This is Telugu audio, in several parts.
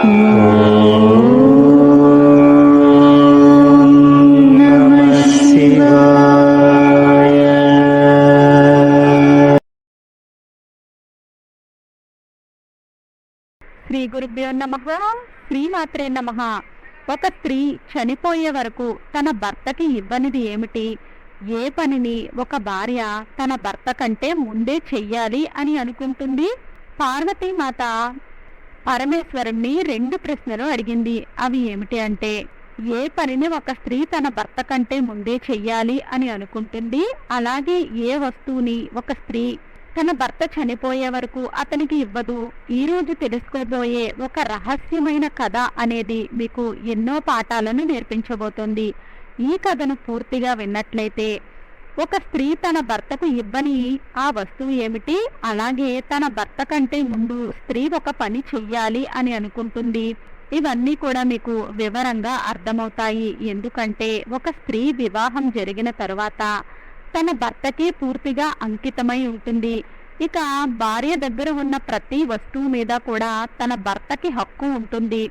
శ్రీ గురుభ్యో నమ. శ్రీమాత్రే నమ. ఒక స్త్రీ చనిపోయే వరకు తన భర్తకి ఇవ్వనిది ఏమిటి? ఏ పనిని ఒక భార్య తన భర్త కంటే ముందే చెయ్యాలి అని అనుకుంటుంది? పార్వతీమాత పరమేశ్వరుణ్ణి రెండు ప్రశ్నలు అడిగింది. అవి ఏమిటి అంటే ఏ పనిని ఒక స్త్రీ తన భర్త కంటే ముందే చెయ్యాలి అని అనుకుంటుంది. అలాగే ఏ వస్తువుని ఒక స్త్రీ తన భర్త చనిపోయే వరకు అతనికి ఇవ్వదు. ఈ రోజు తెలుసుకోబోయే ఒక రహస్యమైన కథ అనేది మీకు ఎన్నో పాఠాలను నేర్పించబోతోంది. ఈ కథను పూర్తిగా విన్నట్లయితే ఒక స్త్రీ తన భర్తకు ఇవ్వని ఆ వస్తువు ఏమిటి? అలాగే తన భర్త కంటే ముందు స్త్రీ ఒక పని చెయ్యాలి అని అనుకుంటుంది. ఇవన్నీ కూడా మీకు వివరంగా అర్థమవుతాయి. ఎందుకంటే ఒక స్త్రీ వివాహం జరిగిన తరువాత తన భర్తకి పూర్తిగా అంకితమై ఉంటుంది. ఇక భార్య దగ్గర ఉన్న ప్రతి వస్తువు మీద కూడా తన భర్తకి హక్కు ఉంటుంది.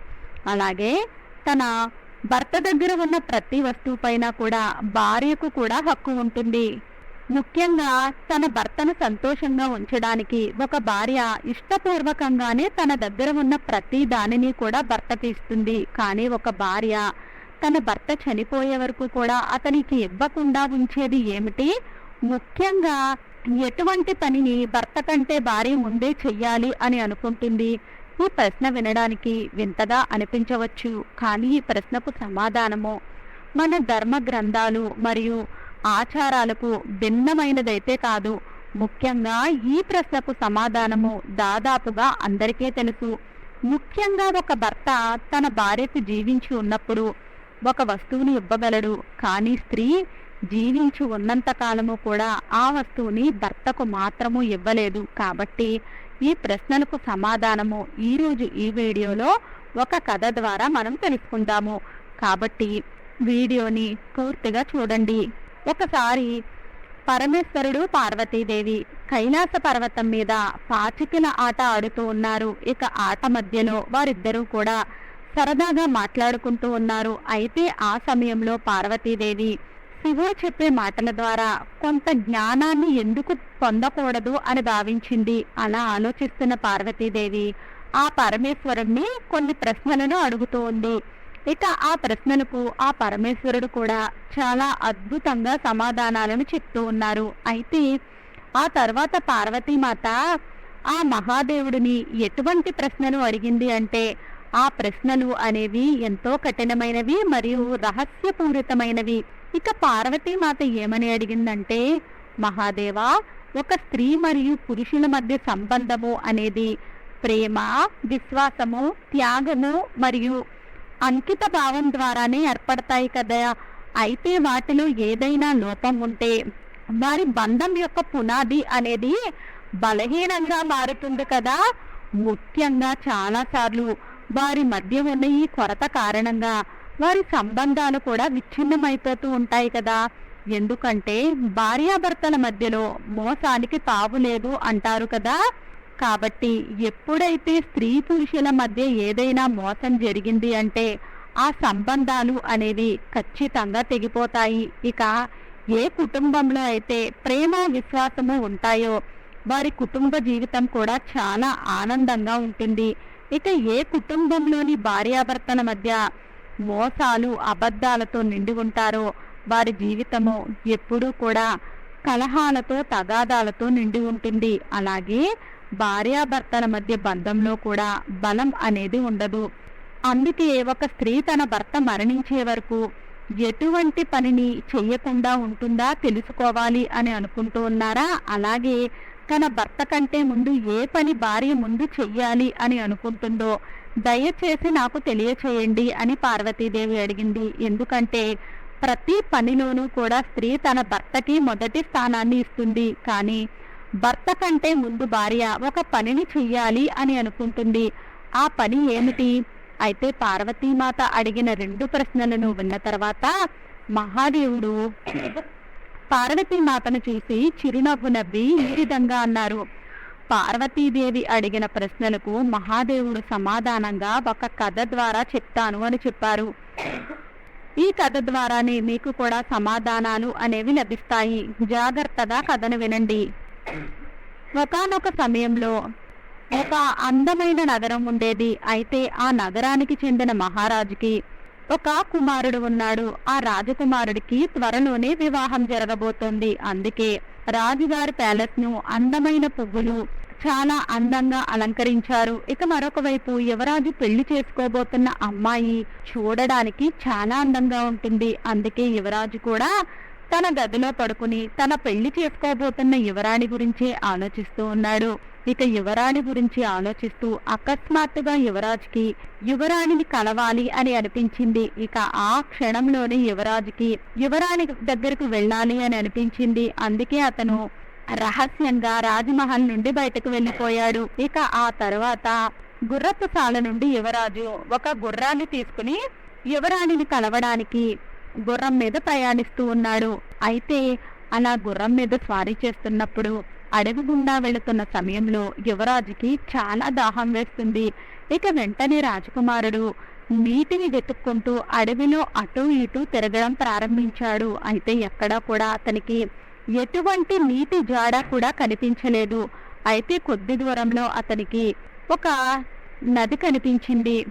అలాగే తన భర్త దగ్గర ఉన్న ప్రతి వస్తువు పైన కూడా భార్యకు కూడా హక్కు ఉంటుంది. ముఖ్యంగా తన భర్తను సంతోషంగా ఉంచడానికి ఒక భార్య ఇష్టపూర్వకంగానే తన దగ్గర ఉన్న ప్రతి దానిని కూడా భర్తకి ఇస్తుంది కానీ ఒక భార్య తన భర్త చనిపోయే వరకు కూడా అతనికి ఇవ్వకుండా ఉంచేది ఏమిటి? ముఖ్యంగా ఎటువంటి పనిని భర్త కంటే భార్య ముందే చెయ్యాలి అని అనుకుంటుంది. ఈ ప్రశ్న వినడానికి వింతగా అనిపించవచ్చు. కానీ ఈ ప్రశ్నకు సమాధానము మన ధర్మ గ్రంథాలు మరియు ఆచారాలకు భిన్నమైనదైతే కాదు. ముఖ్యంగా ఈ ప్రశ్నకు సమాధానము దాదాపుగా అందరికీ తెలుసు. ముఖ్యంగా ఒక భర్త తన భార్యకు జీవించి ఉన్నప్పుడు ఒక వస్తువుని ఇవ్వగలడు. కానీ స్త్రీ జీవించి ఉన్నంత కాలము కూడా ఆ వస్తువుని భర్తకు మాత్రము ఇవ్వలేదు. కాబట్టి ఈ ప్రశ్నలకు సమాధానము ఈ రోజు ఈ వీడియోలో ఒక కథ ద్వారా మనం తెలుసుకుందాము. కాబట్టి వీడియోని పూర్తిగా చూడండి. ఒకసారి పరమేశ్వరుడు పార్వతీదేవి కైలాస పర్వతం మీద పాచికల ఆట ఆడుతూ ఉన్నారు. ఇక ఆట మధ్యలో వారిద్దరూ కూడా సరదాగా మాట్లాడుకుంటూ ఉన్నారు. అయితే ఆ సమయంలో పార్వతీదేవి శివుడు చెప్పే మాటల ద్వారా కొంత జ్ఞానాన్ని ఎందుకు పొందకూడదు అని భావించింది అలా ఆలోచిస్తున్న పార్వతీదేవి. ఆ పరమేశ్వరుణ్ణి కొన్ని ప్రశ్నలను అడుగుతూ ఉంది. ఇక ఆ ప్రశ్నలకు ఆ పరమేశ్వరుడు కూడా చాలా అద్భుతంగా సమాధానాలను చెప్తూ ఉన్నారు. అయితే ఆ తర్వాత పార్వతీమాత ఆ మహాదేవుడిని ఎటువంటి ప్రశ్నలు అడిగింది అంటే ఆ ప్రశ్నలు అనేవి ఎంతో కఠినమైనవి మరియు రహస్యపూరితమైనవి. ఇక పార్వతీమాత ఏమని అడిగిందంటే మహాదేవా ఒక స్త్రీ మరియు పురుషుల మధ్య సంబంధము అనేది ప్రేమ విశ్వాసము త్యాగము మరియు అంకిత భావం ద్వారానే ఏర్పడతాయి కదా. అయితే వాటిలో ఏదైనా లోపం ఉంటే వారి బంధం యొక్క పునాది అనేది బలహీనంగా మారుతుంది కదా. ముఖ్యంగా చాలాసార్లు వారి మధ్య ఉన్న ఈ కొరత కారణంగా వారి సంబంధాలు కూడా విచ్ఛిన్నమైపోతూ ఉంటాయి కదా. ఎందుకంటే భార్యాభర్తల మధ్యలో మోసానికి తావు లేదు అంటారు కదా. కాబట్టి ఎప్పుడైతే స్త్రీ పురుషుల మధ్య ఏదైనా మోసం జరిగింది అంటే ఆ సంబంధాలు అనేవి ఖచ్చితంగా తెగిపోతాయి. ఇక ఏ కుటుంబంలో అయితే ప్రేమ విశ్వాసము ఉంటాయో వారి కుటుంబ జీవితం కూడా చాలా ఆనందంగా ఉంటుంది. ఇక ఏ కుటుంబంలోని భార్యాభర్తల మధ్య మోసాలు అబద్ధాలతో నిండి ఉంటారో వారి జీవితము ఎప్పుడూ కూడా కలహాలతో తగాదాలతో నిండి ఉంటుంది. అలాగే భార్యాభర్తల మధ్య బంధంలో కూడా బలం అనేది ఉండదు. అందుకే ఒక స్త్రీ తన భర్త మరణించే వరకు ఎటువంటి పనిని చెయ్యకుండా ఉంటుందా తెలుసుకోవాలి అని అనుకుంటూ ఉన్నారా? అలాగే తన భర్త కంటే ముందు ఏ పని భార్య ముందు చెయ్యాలి అని అనుకుంటుందో దయచేసి నాకు తెలియచేయండి అని పార్వతీదేవి అడిగింది. ఎందుకంటే ప్రతి పనిలోనూ కూడా స్త్రీ తన భర్తకి మొదటి స్థానాన్ని ఇస్తుంది. కానీ భర్త కంటే ముందు భార్య ఒక పనిని చెయ్యాలి అని అనుకుంటుంది. ఆ పని ఏమిటి? అయితే పార్వతీమాత అడిగిన రెండు ప్రశ్నలను విన్న తర్వాత మహాదేవుడు పార్వతీమాతను చూసి చిరునవ్వు నవ్వి ఈ విధంగా అన్నారు. పార్వతీదేవి అడిగిన ప్రశ్నలకు మహాదేవుడు సమాధానంగా ఒక కథ ద్వారా చెప్తాను అని చెప్పారు. ఈ కథ ద్వారానే మీకు కూడా సమాధానాలు అనేవి లభిస్తాయి. జాగ్రత్తగా కథను వినండి. ఒకానొక సమయంలో ఒక అందమైన నగరం ఉండేది. అయితే ఆ నగరానికి చెందిన మహారాజుకి ఒక కుమారుడు ఉన్నాడు. ఆ రాజకుమారుడికి త్వరలోనే వివాహం జరగబోతోంది. అందుకే రాజుగారి ప్యాలెస్ను అందమైన పువ్వులు చాలా అందంగా అలంకరించారు. ఇక మరొక వైపు యువరాజు పెళ్ళి చేసుకోబోతున్న అమ్మాయి చూడడానికి చాలా అందంగా ఉంటుంది. అందుకే యువరాజు కూడా తన గదిలో పడుకుని తన పెళ్ళి చేసుకోబోతున్న యువరాణి గురించే ఆలోచిస్తూ ఉన్నాడు. ఇక యువరాణి గురించి ఆలోచిస్తూ అకస్మాత్తుగా యువరాజుకి యువరాణిని కలవాలి అని అనిపించింది. ఇక ఆ క్షణంలోనే యువరాజుకి యువరాణి దగ్గరకు వెళ్ళాలి అని అనిపించింది. అందుకే అతను రహస్యంగా రాజమహల్ నుండి బయటకు వెళ్ళిపోయాడు. ఇక ఆ తర్వాత గుర్రపుశాల నుండి యువరాజు ఒక గుర్రాన్ని తీసుకుని యువరాణిని కలవడానికి గుర్రం మీద ప్రయాణిస్తూ ఉన్నాడు. అయితే అలా గుర్రం మీద స్వారీ చేస్తున్నప్పుడు అడవి గుండా వెళుతున్న సమయంలో యువరాజుకి చాలా దాహం వేస్తుంది. ఇక వెంటనే రాజకుమారుడు నీటిని వెతుక్కుంటూ అడవిలో అటు ఇటు తిరగడం ప్రారంభించాడు. అయితే ఎక్కడా కూడా అతనికి ఎటువంటి నీటి జాడ కూడా కనిపించలేదు. అయితే కొద్ది దూరంలో అతనికి ఒక నది కనిపించింది.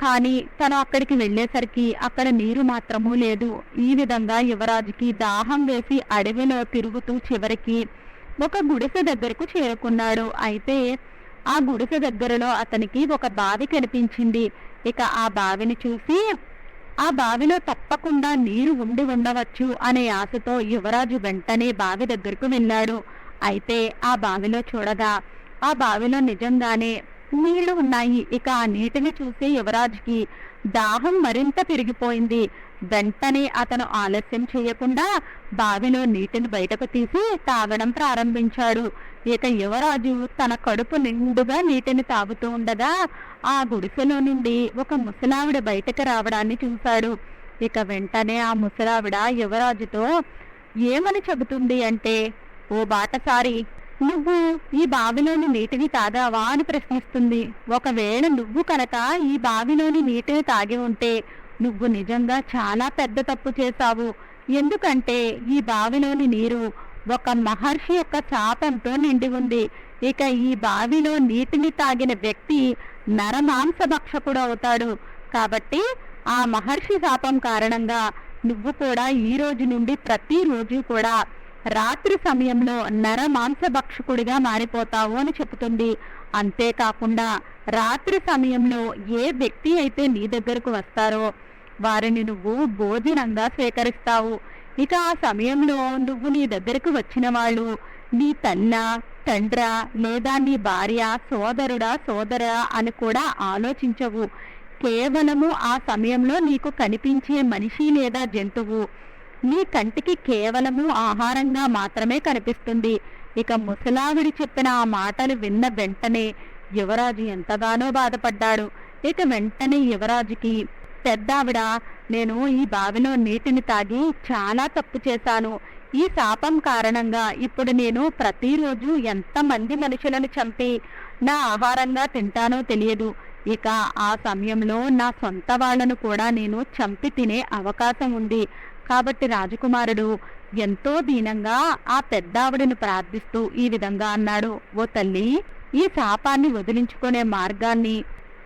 కానీ తను అక్కడికి వెళ్ళేసరికి అక్కడ నీరు మాత్రము లేదు. ఈ విధంగా యువరాజుకి దాహం వేసి అడవిలో తిరుగుతూ చివరికి ఒక గుడిసె దగ్గరకు చేరుకున్నాడు. అయితే ఆ గుడిసె దగ్గరలో అతనికి ఒక బావి కనిపించింది. ఇక ఆ బావిని చూసి ఆ బావిలో తప్పకుండా నీరు ఉండి ఉండవచ్చు అనే ఆశతో యువరాజు వెంటనే బావి దగ్గరకు వెళ్ళాడు. అయితే ఆ బావిలో చూడగా ఆ బావిలో నిజంగానే నీళ్ళు ఉన్నాయి. ఇక ఆ నీటిని చూసి యువరాజుకి దాహం మరింత పెరిగిపోయింది. వెంటనే అతను ఆలస్యం చేయకుండా బావిలో నీటిని బయటకు తీసి తాగడం ప్రారంభించాడు. ఇక యువరాజు తన కడుపు నిండుగా నీటిని తాగుతూ ఉండగా ఆ గుడిసెలో నుండి ఒక ముసలావిడ బయటకు రావడాన్ని చూశాడు. ఇక వెంటనే ఆ ముసలావిడ యువరాజుతో ఏమని చెబుతుంది అంటే ఓ బాటసారి నువ్వు ఈ బావిలోని నీటిని తాగావా? అని ప్రశ్నిస్తుంది. ఒకవేళ నువ్వు కనుక ఈ బావిలోని నీటిని తాగి ఉంటే నువ్వు నిజంగా చాలా పెద్ద తప్పు చేశావు. ఎందుకంటే ఈ బావిలోని నీరు ఒక మహర్షి యొక్క శాపంతో నిండి ఉంది. ఇక ఈ బావిలో నీటిని తాగిన వ్యక్తి నరమాంస భక్షకుడు అవుతాడు. కాబట్టి ఆ మహర్షి శాపం కారణంగా నువ్వు కూడా ఈ రోజు నుండి ప్రతిరోజు కూడా రాత్రి సమయంలో నరమాంసభక్షకుడిగా మారిపోతావు అని చెబుతుంది. అంతేకాకుండా రాత్రి సమయంలో ఏ వ్యక్తి అయితే నీ దగ్గరకు వస్తారో వారిని నువ్వు భోజనంగా స్వీకరిస్తావు. ఇక ఆ సమయంలో నువ్వు నీ దగ్గరకు వచ్చిన వాళ్ళు నీ తన్న తండ్ర లేదా నీ భార్య సోదరుడా సోదరా అని కూడా ఆలోచించవు. కేవలము ఆ సమయంలో నీకు కనిపించే మనిషి లేదా జంతువు. నీ కంటికి కేవలము ఆహారంగా మాత్రమే కనిపిస్తుంది. ఇక ముసలావిడి చెప్పిన ఆ మాటలు విన్న వెంటనే యువరాజు ఎంతగానో బాధపడ్డాడు. ఇక వెంటనే యువరాజుకి పెద్దావిడ నేను ఈ బావిలో నీటిని తాగి చాలా తప్పు చేశాను. ఈ శాపం కారణంగా ఇప్పుడు నేను ప్రతిరోజు ఎంతమంది మనుషులను చంపి నా ఆహారంగా తింటానో తెలియదు. ఇక ఆ సమయంలో నా సొంత వాళ్ళను కూడా నేను చంపి తినే అవకాశం ఉంది. కాబట్టి రాజకుమారుడు ఎంతో దీనంగా ఆ పెద్దావిడను ప్రార్థిస్తూ ఈ విధంగా అన్నాడు. ఓ తల్లి ఈ శాపాన్ని వదిలించుకునే మార్గాన్ని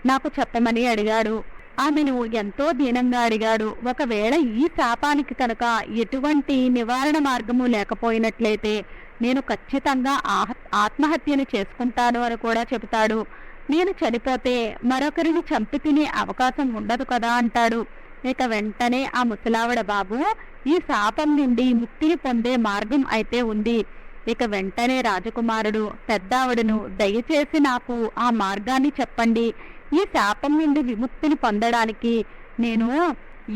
నాకు చెప్పమని అడిగాడు. ఆమెను ఎంతో దీనంగా అడిగాడు ఒకవేళ ఈ శాపానికి కనుక ఎటువంటి నివారణ మార్గము లేకపోయినట్లయితే నేను ఖచ్చితంగా ఆహ- ఆత్మహత్యను చేసుకుంటాను అని కూడా చెబుతాడు. నేను చనిపోతే మరొకరిని చంపి తినే అవకాశం ఉండదు కదా అంటాడు. ఇక వెంటనే ఆ ముసలావిడ బాబు ఈ శాపం నుండి ముక్తిని పొందే మార్గం అయితే ఉంది. ఇక వెంటనే రాజకుమారుడు పెద్దావిడను దయచేసి నాకు ఆ మార్గాన్ని చెప్పండి. ఈ శాపం నుండి విముక్తిని పొందడానికి నేను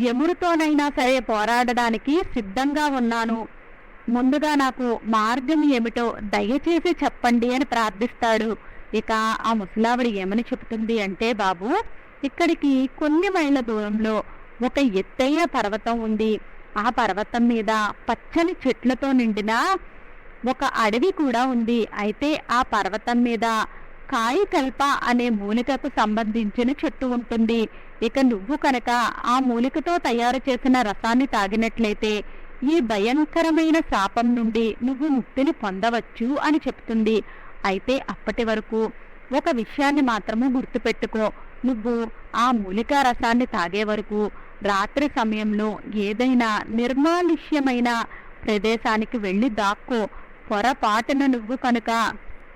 ఎమురుతోనైనా సరే పోరాడడానికి సిద్ధంగా ఉన్నాను. ముందుగా నాకు మార్గం ఏమిటో దయచేసి చెప్పండి అని ప్రార్థిస్తాడు. ఇక ఆ ముసలావిడ ఏమని చెబుతుంది అంటే బాబు ఇక్కడికి కొన్ని మైళ్ళ దూరంలో ఒక ఎత్తైన పర్వతం ఉంది. ఆ పర్వతం మీద పచ్చని చెట్లతో నిండిన ఒక అడవి కూడా ఉంది. అయితే ఆ పర్వతం మీద కాయకల్ప అనే మూలికకు సంబంధించిన చెట్టు ఉంటుంది. ఇక నువ్వు కనుక ఆ మూలికతో తయారు చేసిన రసాన్ని తాగినట్లయితే ఈ భయంకరమైన శాపం నుండి నువ్వు ముక్తిని పొందవచ్చు అని చెప్తుంది. అయితే అప్పటి వరకు ఒక విషయాన్ని మాత్రము గుర్తుపెట్టుకో. నువ్వు ఆ మూలికా రసాన్ని తాగే వరకు రాత్రి సమయంలో ఏదైనా నిర్మానుష్యమైన ప్రదేశానికి వెళ్ళి దాక్కో. పొరపాటున నువ్వు కనుక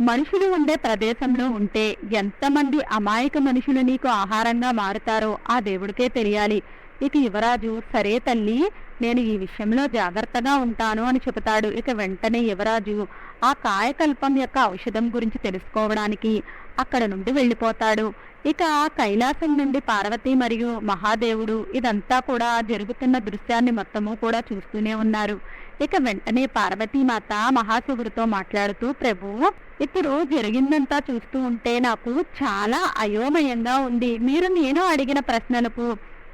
మనుషులు ఉండే ప్రదేశంలో ఉంటే ఎంతమంది అమాయక మనుషులు నీకు ఆహారంగా మారుతారో ఆ దేవుడికే తెలియాలి. ఇక యువరాజు సరే తల్లి నేను ఈ విషయంలో జాగ్రత్తగా ఉంటాను అని చెబుతాడు. ఇక వెంటనే యువరాజు ఆ కాయకల్పం యొక్క ఔషధం గురించి తెలుసుకోవడానికి అక్కడ నుండి వెళ్ళిపోతాడు. ఇక కైలాసం నుండి పార్వతి మరియు మహాదేవుడు ఇదంతా కూడా జరుగుతున్న దృశ్యాన్ని మొత్తము కూడా చూస్తూనే ఉన్నారు. ఇక వెంటనే పార్వతీమాత మహాశివుడితో మాట్లాడుతూ ప్రభు ఇప్పుడు జరిగిందంతా చూస్తూ ఉంటే నాకు చాలా అయోమయంగా ఉంది. మీరు నేను అడిగిన ప్రశ్నలకు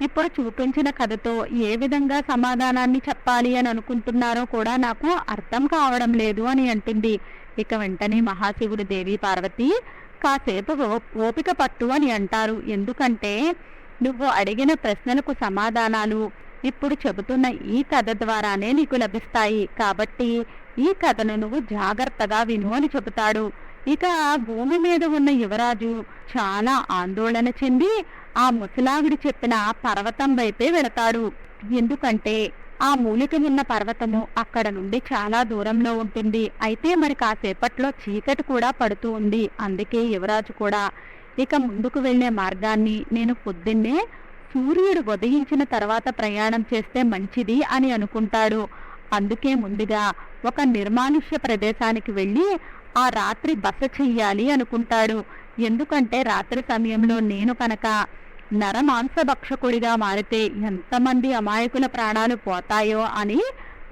ఇప్పుడు చూపించిన కథతో ఏ విధంగా సమాధానాన్ని చెప్పాలి అని అనుకుంటున్నారో కూడా నాకు అర్థం కావడం లేదు అని అంటుంది. ఇక వెంటనే మహాశివుడు దేవి పార్వతి కాసేపు ఓపిక పట్టు అని అంటారు. ఎందుకంటే నువ్వు అడిగిన ప్రశ్నలకు సమాధానాలు ఇప్పుడు చెబుతున్న ఈ కథ ద్వారానే నీకు లభిస్తాయి. కాబట్టి ఈ కథను నువ్వు జాగ్రత్తగా విను అని చెబుతాడు. ఇక భూమి మీద ఉన్న యువరాజు చాలా ఆందోళన చెంది ఆ ముసలావిడి చెప్పిన పర్వతం వైపే వెళతాడు. ఎందుకంటే ఆ మూలిక ఉన్న పర్వతము అక్కడ నుండి చాలా దూరంలో ఉంటుంది. అయితే మరి కాసేపట్లో చీకటి కూడా పడుతూ ఉంది. అందుకే యువరాజు కూడా ఇక ముందుకు వెళ్ళే మార్గాన్ని నేను పొద్దున్నే సూర్యుడు ఉదయించిన తర్వాత ప్రయాణం చేస్తే మంచిది అని అనుకుంటాడు. అందుకే ముందుగా ఒక నిర్మానుష్య ప్రదేశానికి వెళ్ళి ఆ రాత్రి బస చెయ్యాలి అనుకుంటాడు. ఎందుకంటే రాత్రి సమయంలో నేను కనుక నరమాంసభక్షకుడిగా మారితే ఎంతమంది అమాయకుల ప్రాణాలు పోతాయో అని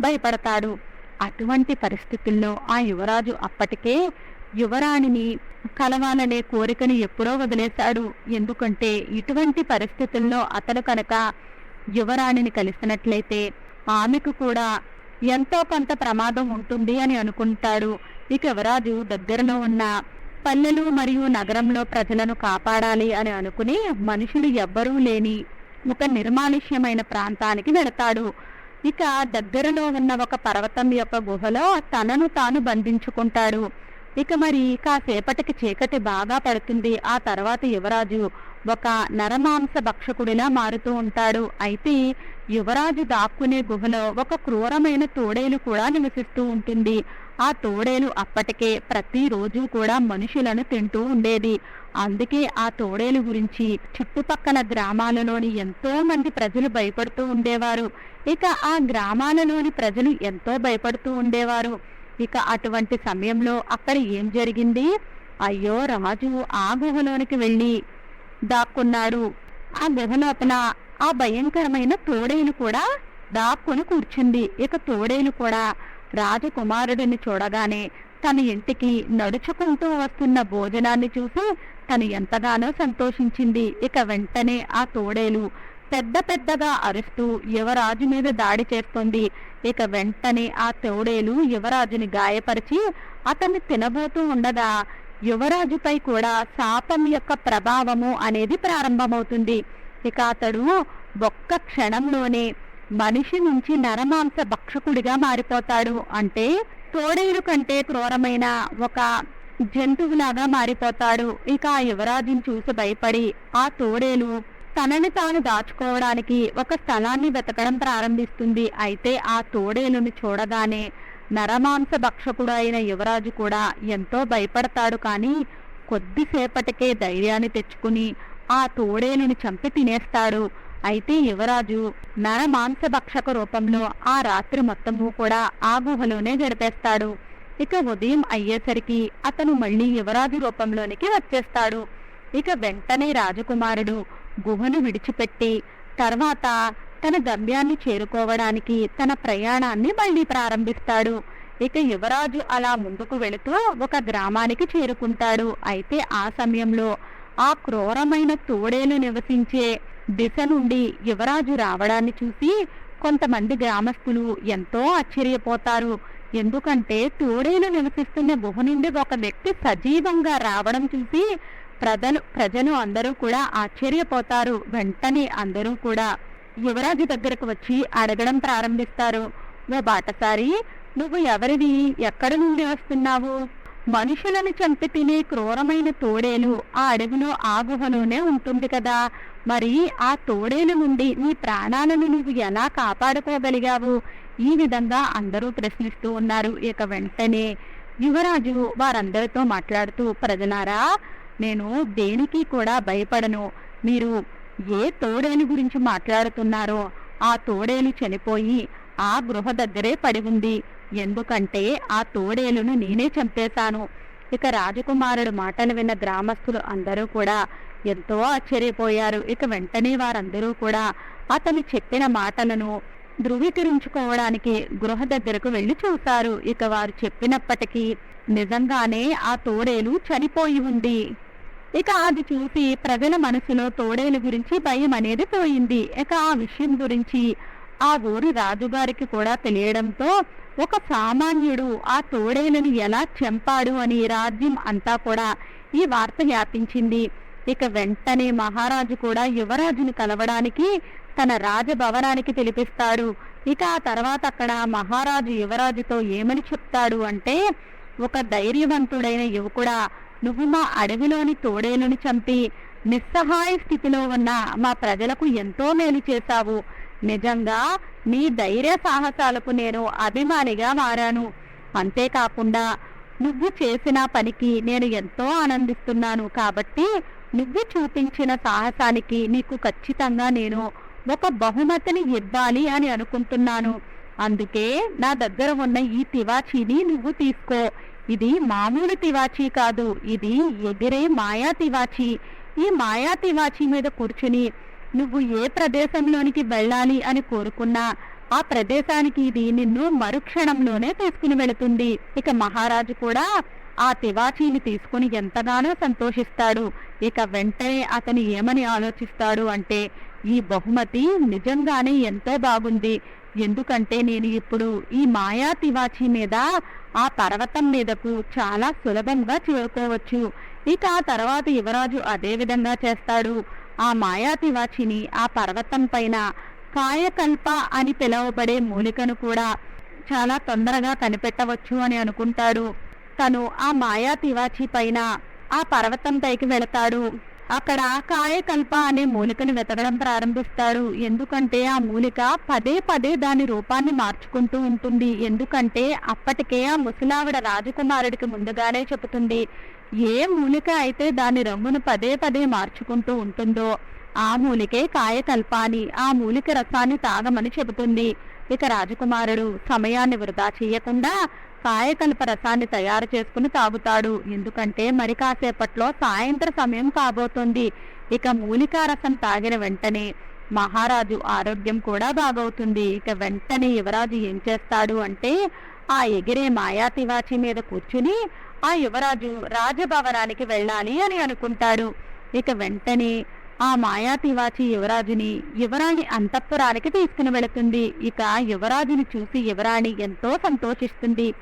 భయపడతాడు. అటువంటి పరిస్థితుల్లో ఆ యువరాజు అప్పటికే యువరాణిని కలవాలనే కోరికను ఎప్పుడో వదిలేశాడు. ఎందుకంటే ఇటువంటి పరిస్థితుల్లో అతను కనుక యువరాణిని కలిసినట్లయితే ఆమెకు కూడా ఎంతో కొంత ప్రమాదం ఉంటుంది అని అనుకుంటాడు. ఇక యువరాజు దగ్గరలో ఉన్న పల్లెలు మరియు నగరంలో ప్రజలను కాపాడాలి అని అనుకుని మనుషులు ఎవ్వరూ లేని ఒక నిర్మానుష్యమైన ప్రాంతానికి వెళతాడు. ఇక దగ్గరలో ఉన్న ఒక పర్వతం యొక్క గుహలో తనను తాను బంధించుకుంటాడు. ఇక మరి కాసేపటికి చీకటి బాగా పడుతుంది. ఆ తర్వాత యువరాజు ఒక నరమాంస భక్షకుడిలా మారుతూ ఉంటాడు. అయితే యువరాజు దాక్కునే గుహలో ఒక క్రూరమైన తోడేలు కూడా నివసిస్తూ ఉంటుంది. ఆ తోడేలు అప్పటికే ప్రతిరోజు కూడా మనుషులను తింటూ ఉండేది. అందుకే ఆ తోడేలు గురించి చుట్టుపక్కల గ్రామాలలోని ఎంతో మంది ప్రజలు భయపడుతూ ఉండేవారు. ఇక ఆ గ్రామాలలోని ప్రజలు ఎంతో భయపడుతూ ఉండేవారు. ఇక అటువంటి సమయంలో అక్కడ ఏం జరిగింది? అయ్యో రాజు ఆ గుహలోనికి వెళ్ళి దాక్కున్నాడు. ఆ గుహ లోపల ఆ భయంకరమైన తోడేను కూడా దాక్కుని కూర్చుంది. ఇక తోడేలు కూడా రాజకుమారుడిని చూడగానే తన ఇంటికి నడుచుకుంటూ వస్తున్న భోజనాన్ని చూసి తను ఎంతగానో సంతోషించింది. ఇక వెంటనే ఆ తోడేలు పెద్ద పెద్దగా అరుస్తూ యువరాజు మీద దాడి చేస్తుంది. ఇక వెంటనే ఆ తోడేలు యువరాజుని గాయపరిచి అతన్ని తినబోతూ ఉండగా యువరాజుపై కూడా శాపం యొక్క ప్రభావము అనేది ప్రారంభమవుతుంది. ఇక అతడు ఒక్క క్షణంలోనే మనిషి నుంచి నరమాంస భక్షకుడిగా మారిపోతాడు. అంటే తోడేలు కంటే క్రూరమైన ఒక జంతువులాగా మారిపోతాడు. ఇక ఆ యువరాజుని చూసి భయపడి ఆ తోడేలు తనని తాను దాచుకోవడానికి ఒక స్థలాన్ని వెతకడం ప్రారంభిస్తుంది. అయితే ఆ తోడేలుని చూడగానే నరమాంస భక్షకుడు అయిన యువరాజు కూడా ఎంతో భయపడతాడు కానీ కొద్దిసేపటికే ధైర్యాన్ని తెచ్చుకుని ఆ తోడేలుని చంపి తినేస్తాడు. అయితే యువరాజు నరమాంస భక్షక రూపంలో ఆ రాత్రి మొత్తము కూడా ఆ గుహలోనే గడిపేస్తాడు. ఇక ఉదయం అయ్యేసరికి అతను మళ్ళీ యువరాజు రూపంలోనికి వచ్చేస్తాడు. ఇక వెంటనే రాజకుమారుడు గుహను విడిచిపెట్టి తర్వాత తన గమ్యాన్ని చేరుకోవడానికి తన ప్రయాణాన్ని మళ్ళీ ప్రారంభిస్తాడు. ఇక యువరాజు అలా ముందుకు వెళుతూ ఒక గ్రామానికి చేరుకుంటాడు. అయితే ఆ సమయంలో ఆ క్రూరమైన తోడేలు నివసించే దిశ నుండి యువరాజు రావడాన్ని చూసి కొంతమంది గ్రామస్తులు ఎంతో ఆశ్చర్యపోతారు. ఎందుకంటే తోడేలు నివసిస్తున్న గుహ నుండి ఒక వ్యక్తి సజీవంగా రావడం చూసి ప్రజలు ప్రజలు అందరూ కూడా ఆశ్చర్యపోతారు. వెంటనే అందరూ కూడా యువరాజు దగ్గరకు వచ్చి అడగడం ప్రారంభిస్తారు. ఓ బాటసారి నువ్వు ఎవరిది ఎక్కడి నుండి వస్తున్నావు? మనుషులను చంపి తినే క్రూరమైన తోడేలు ఆ అడవిలో ఆ గుహలోనే ఉంటుంది కదా. మరి ఆ తోడేలు నుండి నీ ప్రాణాలను నువ్వు ఎలా కాపాడుకోగలిగావు? ఈ విధంగా అందరూ ప్రశ్నిస్తూ ఉన్నారు. ఇక వెంటనే యువరాజు వారందరితో మాట్లాడుతూ ప్రజలారా నేను దేనికి కూడా భయపడను. మీరు ఏ తోడేలు గురించి మాట్లాడుతున్నారో ఆ తోడేలు చనిపోయి ఆ గృహ దగ్గరే పడి ఉంది. ఎందుకంటే ఆ తోడేలును నేనే చంపేశాను. ఇక రాజకుమారుడు మాటలు విన్న గ్రామస్తులు అందరూ కూడా ఎంతో ఆశ్చర్యపోయారు. ఇక వెంటనే వారందరూ కూడా అతను చెప్పిన మాటలను ధృవీకరించుకోవడానికి గృహ దగ్గరకు వెళ్ళి చూశారు. ఇక వారు చెప్పినప్పటికీ నిజంగానే ఆ తోడేలు చనిపోయి ఉంది. ఇక అది చూసి ప్రజల మనసులో తోడేలు గురించి భయం అనేది పోయింది. ఇక ఆ విషయం గురించి ఆ ఊరి రాజుగారికి కూడా తెలియడంతో ఒక సామాన్యుడు ఆ తోడేలను ఎలా చంపాడు అని రాజ్యం అంతా కూడా ఈ వార్త వ్యాపించింది. ఇక వెంటనే మహారాజు కూడా యువరాజుని కలవడానికి తన రాజభవనానికి పిలిపిస్తాడు. ఇక ఆ తర్వాత అక్కడ మహారాజు యువరాజుతో ఏమని చెప్తాడు అంటే ఒక ధైర్యవంతుడైన యువకుడా నువ్వు మా అడవిలోని తోడేలుని చంపి నిస్సహాయ స్థితిలో ఉన్న మా ప్రజలకు ఎంతో మేలు చేశావు. నిజంగా నీ ధైర్య సాహసాలకు నేను అభిమానిగా మారాను. అంతేకాకుండా నువ్వు చేసిన పనికి నేను ఎంతో ఆనందిస్తున్నాను కాబట్టి నువ్వు చూపించిన సాహసానికి నీకు ఖచ్చితంగా నేను ఒక బహుమతిని ఇవ్వాలి అని అనుకుంటున్నాను. అందుకే నా దగ్గర ఉన్న ఈ తివాచీని నువ్వు తీసుకో. ఇది మామూలు తివాచీ కాదు. ఇది ఎగిరే మాయా తివాచీ. ఈ మాయా తివాచీ మీద కూర్చుని నువ్వు ఏ ప్రదేశంలోనికి వెళ్ళాలి అని కోరుకున్నా ఆ ప్రదేశానికి ఇది నిన్ను మరుక్షణంలోనే తీసుకుని వెళుతుంది. ఇక మహారాజు కూడా ఆ తివాచీని తీసుకుని ఎంతగానో సంతోషిస్తాడు. ఇక వెంటనే అతను ఏమని ఆలోచిస్తాడు అంటే ఈ బహుమతి నిజంగానే ఎంతో బాగుంది. ఎందుకంటే నేను ఇప్పుడు ఈ మాయా తివాచి మీద ఆ పర్వతం మీదకు చాలా సులభంగా చేరుకోవచ్చు. ఇక ఆ తర్వాత యువరాజు అదే విధంగా చేస్తాడు. ఆ మాయా తివాచిని ఆ పర్వతం పైన కాయకల్ప అని పిలువబడే మూలికను కూడా చాలా తొందరగా కనిపెట్టవచ్చు అని అనుకుంటాడు. తను ఆ మాయా తివాచి పైన ఆ పర్వతం పైకి వెళతాడు. అక్కడ కాయకల్ప అనే మూలికను వెతకడం ప్రారంభిస్తాడు ఎందుకంటే ఆ మూలిక పదే పదే దాని రూపాన్ని మార్చుకుంటూ ఉంటుంది. ఎందుకంటే అప్పటికే ఆ ముసలావిడ రాజకుమారుడికి ముందుగానే చెబుతుంది ఏ మూలిక అయితే దాని రంగును పదే పదే మార్చుకుంటూ ఉంటుందో ఆ మూలికే కాయకల్ప అని ఆ మూలిక రసాన్ని తాగమని చెబుతుంది. ఇక రాజకుమారుడు సమయాన్ని వృధా చేయకుండా కాయకల్ప రసాన్ని తయారు చేసుకుని తాగుతాడు. ఎందుకంటే మరి కాసేపట్లో సాయంత్ర సమయం కాబోతుంది. ఇక మూలికా రసం తాగిన వెంటనే మహారాజు ఆరోగ్యం కూడా బాగవుతుంది. ఇక వెంటనే యువరాజు ఏం చేస్తాడు అంటే ఆ ఎగిరే మాయా తివాచి మీద కూర్చుని ఆ యువరాజు రాజభవనానికి వెళ్ళాలి అని అనుకుంటాడు. ఇక వెంటనే ఆ మాయా తివాచి యువరాజుని యువరాణి అంతఃపురానికి తీసుకుని వెళుతుంది. ఇక యువరాజుని చూసి యువరాణి ఎంతో సంతోషిస్తుంది.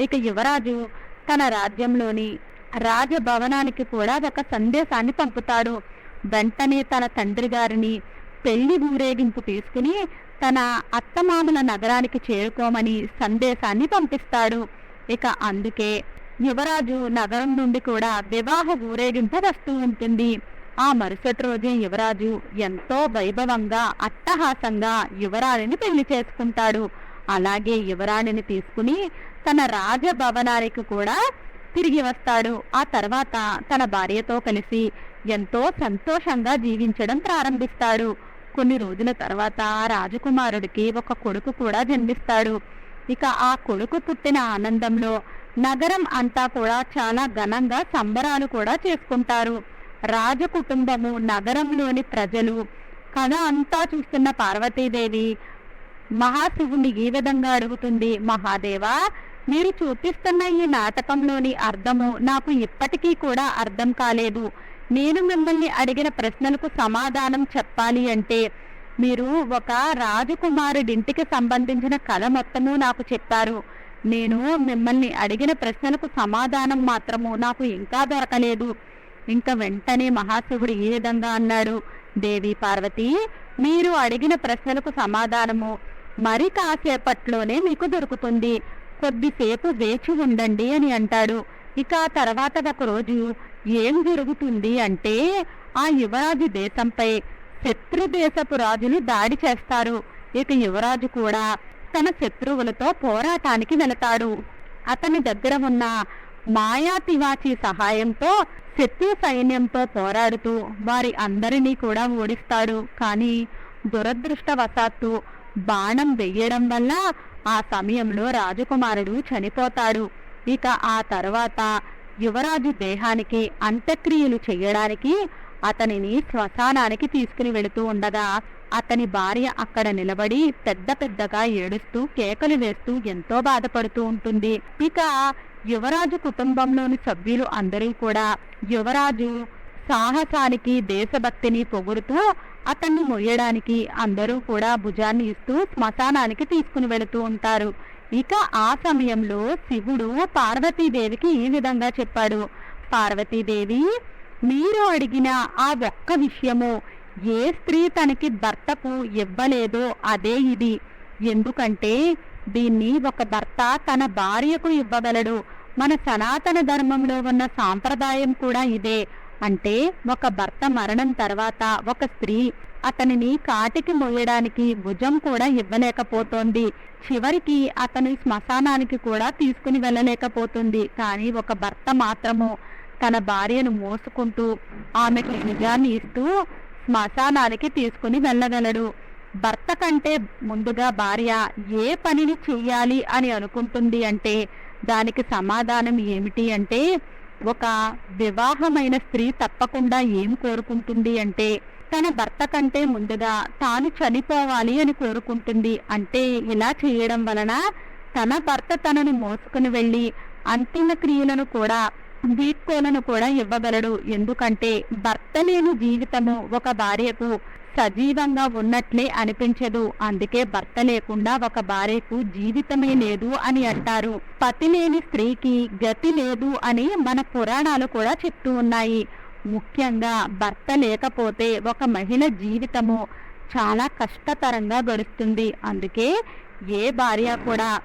ఇక యువరాజు తన రాజ్యంలోని రాజభవనానికి కూడా ఒక సందేశాన్ని పంపుతాడు. వెంటనే తన తండ్రి గారిని పెళ్ళి ఊరేగింపు తీసుకుని తన అత్తమామల నగరానికి చేరుకోమని సందేశాన్ని పంపిస్తాడు. ఇక అందుకే యువరాజు నగరం నుండి కూడా వివాహ ఊరేగింపు వస్తూ ఉంటుంది. ఆ మరుసటి రోజే యువరాజు ఎంతో వైభవంగా అట్టహాసంగా యువరాణిని పెళ్ళి చేసుకుంటాడు. అలాగే యువరాణిని తీసుకుని తన రాజభవనానికి కూడా తిరిగి వస్తాడు. ఆ తర్వాత తన భార్యతో కలిసి ఎంతో సంతోషంగా జీవించడం ప్రారంభిస్తాడు. కొన్ని రోజుల తర్వాత రాజకుమారుడికి ఒక కొడుకు కూడా జన్మిస్తాడు. ఇక ఆ కొడుకు పుట్టిన ఆనందంలో నగరం అంతా కూడా చాలా ఘనంగా సంబరాలు కూడా చేసుకుంటారు. రాజకుటుంబము నగరంలోని ప్రజలు కథ అంతా చూస్తున్న పార్వతీదేవి మహాశివుణ్ణి ఈ విధంగా అడుగుతుంది. మహాదేవా మీరు చూపిస్తున్న ఈ నాటకంలోని అర్థము నాకు ఇప్పటికీ కూడా అర్థం కాలేదు. నేను మిమ్మల్ని అడిగిన ప్రశ్నలకు సమాధానం చెప్పాలి అంటే మీరు ఒక రాజకుమారుడింటికి సంబంధించిన కథ మొత్తము నాకు చెప్పారు. నేను మిమ్మల్ని అడిగిన ప్రశ్నలకు సమాధానం మాత్రము నాకు ఇంకా దొరకలేదు. ఇంకా వెంటనే మహాశివుడు ఈ విధంగా అన్నాడు. దేవి పార్వతి మీరు అడిగిన ప్రశ్నలకు సమాధానము మరి కాసేపట్లోనే మీకు దొరుకుతుంది. కొద్దిసేపు వేచి ఉండండి అని అంటాడు. ఇక ఆ తర్వాత ఒకరోజు ఏం జరుగుతుంది అంటే ఆ యువరాజు దేశంపై శత్రు దేశపు రాజులు దాడి చేస్తారు. ఇక యువరాజు కూడా తన శత్రువులతో పోరాటానికి వెళతాడు. అతని దగ్గర ఉన్న మాయా తివాచి సహాయంతో శత్రు సైన్యంతో పోరాడుతూ వారి అందరినీ కూడా ఓడిస్తాడు. కానీ దురదృష్టవశాత్తు బాణం వెయ్యడం వల్ల ఆ సమయంలో రాజకుమారుడు చనిపోతాడు. ఇక ఆ తర్వాత యువరాజు దేహానికి అంత్యక్రియలు చేయడానికి అతనిని శ్మశానానికి తీసుకుని వెళుతూ ఉండగా అతని భార్య అక్కడ నిలబడి పెద్ద పెద్దగా ఏడుస్తూ కేకలు వేస్తూ ఎంతో బాధపడుతూ ఉంటుంది. ఇక యువరాజు కుటుంబంలోని సభ్యులు అందరూ కూడా యువరాజు సాహసానికి దేశభక్తిని పొగుడుతూ అతన్ని మొయ్యడానికి అందరూ కూడా భుజాన్ని ఇస్తూ శ్మశానానికి తీసుకుని వెళుతూ ఉంటారు. ఇక ఆ సమయంలో శివుడు పార్వతీదేవికి ఈ విధంగా చెప్పాడు. పార్వతీదేవి మీరు అడిగిన ఆ ఒక్క విషయము ఏ స్త్రీ తనకి భర్తకు ఇవ్వలేదో అదే ఇది. ఎందుకంటే దీన్ని ఒక భర్త తన భార్యకు ఇవ్వగలడు. మన సనాతన ధర్మంలో ఉన్న సాంప్రదాయం కూడా ఇదే. అంటే ఒక భర్త మరణం తర్వాత ఒక స్త్రీ అతనిని కాటికి మోయడానికి భుజం కూడా ఇవ్వలేకపోతోంది. చివరికి అతని శ్మశానానికి కూడా తీసుకుని వెళ్ళలేకపోతుంది. కానీ ఒక భర్త మాత్రము తన భార్యను మోసుకుంటూ ఆమెకు నిజాన్ని ఇస్తూ శ్మశానానికి తీసుకుని వెళ్ళగలడు. భర్త కంటే ముందుగా భార్య ఏ పనిని చెయ్యాలి అని అనుకుంటుంది అంటే దానికి సమాధానం ఏమిటి అంటే ఒక వివాహమైన స్త్రీ తప్పకుండా ఏం కోరుకుంటుంది అంటే తన భర్త కంటే ముందుగా తాను చనిపోవాలి అని కోరుకుంటుంది అంటే ఇలా చేయడం వలన తన భర్త తనను మోసుకుని వెళ్ళి అంతిమ క్రియలను కూడా వీడ్కోలను కూడా ఇవ్వగలడు. ఎందుకంటే భర్త లేని జీవితము ఒక భార్యకు సజీవంగా ఉన్నట్లే అనిపించదు. అందుకే భర్త లేకుండా ఒక భార్యకు జీవితమే లేదు అని అంటారు. పతి లేని స్త్రీకి గతి లేదు అని మన పురాణాలు కూడా చెప్తూ ఉన్నాయి. ముఖ్యంగా భర్త లేకపోతే ఒక మహిళ జీవితము చాలా కష్టతరంగా గడుస్తుంది. అందుకే ఏ భార్య కూడా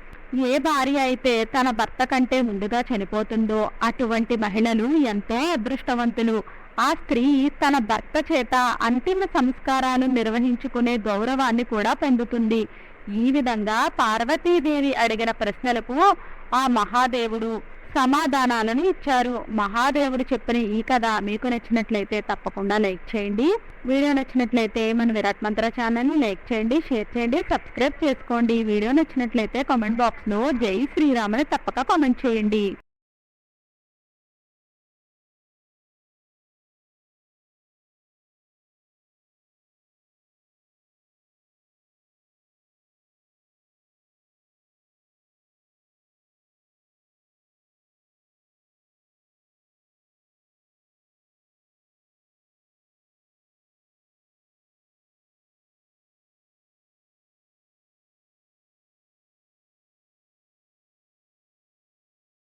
ఏ భార్య అయితే తన భర్త కంటే ముందుగా చనిపోతుందో అటువంటి మహిళలు ఎంతో అదృష్టవంతులు. ఆ స్త్రీ తన భర్త చేత అంతిమ సంస్కారాలు నిర్వహించుకునే గౌరవాన్ని కూడా పొందుతుంది. ఈ విధంగా పార్వతీదేవి అడిగిన ప్రశ్నలకు ఆ మహాదేవుడు సమాధానాలను ఇచ్చారు. మహాదేవుడు చెప్పిన ఈ కథ మీకు నచ్చినట్లయితే తప్పకుండా లైక్ చేయండి. వీడియో నచ్చినట్లయితే మన విరాట్ మంత్ర ఛానల్ని లైక్ చేయండి షేర్ చేయండి సబ్స్క్రైబ్ చేసుకోండి. వీడియో నచ్చినట్లయితే కామెంట్ బాక్స్లో జై శ్రీరామని తప్పక కామెంట్ చేయండి.